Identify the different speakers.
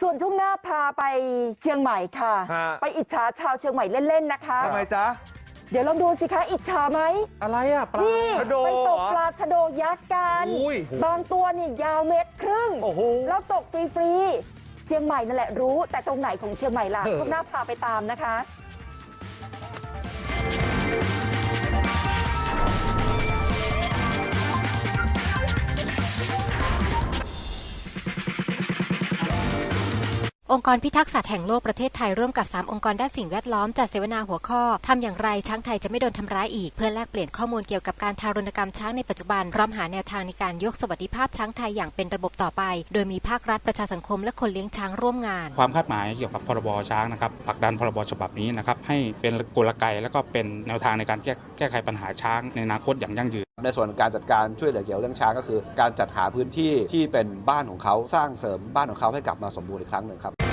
Speaker 1: ส่วนช่วงหน้าพาไปเชียงใหม่ค่ะ
Speaker 2: ฮะ
Speaker 1: ไปอิจฉาชาวเชียงใหม่เล่น ๆ นะคะ
Speaker 2: ทำไมจ๊ะ
Speaker 1: เดี๋ยวลองดูสิคะ อิจฉาไหม
Speaker 2: อะไรอะปลา
Speaker 1: นี่
Speaker 2: ชะโด
Speaker 1: ไปตก
Speaker 2: เหรอ
Speaker 1: ปลาชะโดยักษ์กัน
Speaker 2: อุ้ย
Speaker 1: บางตัวนี่ยาวเมตรครึ่ง
Speaker 2: โอ้โห
Speaker 1: แล้วตกฟรี ๆ เชียงใหม่นั่นแหละรู้ แต่ตรงไหนของเชียงใหม่ล่ะช่วงหน้าพาไปตามนะคะ
Speaker 3: องค์กรพิทักษ์สัตว์แห่งโลกประเทศไทยร่วมกับ 3 องค์กรด้านสิ่งแวดล้อมจัดเสวนาหัวข้อทำอย่างไรช้างไทยจะไม่โดนทำร้ายอีก เพื่อแลกเปลี่ยนข้อมูลเกี่ยวกับการทารุณกรรมช้างในปัจจุบันพร้อมหาแนวทางในการยกสวัสดิภาพช้างไทยอย่างเป็นระบบต่อไป โดยมีภาครัฐประชาสังคมและคนเลี้ยงช้างร่วมงาน
Speaker 4: ความคาดหมายเกี่ยวกับพรบช้างนะครับผลักดันพรบฉบับนี้นะครับให้เป็นกลไกและก็เป็นแนวทางในการแก้แก้ไขปัญหาช้างในอนาคตอย่างยั่งยืน
Speaker 5: ในส่วนการจัดการช่วยเหลือเกี่ยวกับเรื่องช้างก็คือ การจัดหาพื้นที่ที่เป็นบ้านของเขาสร้างเสริมบ้านของเขาให้กลับมาสมบูรณ์อีกครั้งหนึ่งครับ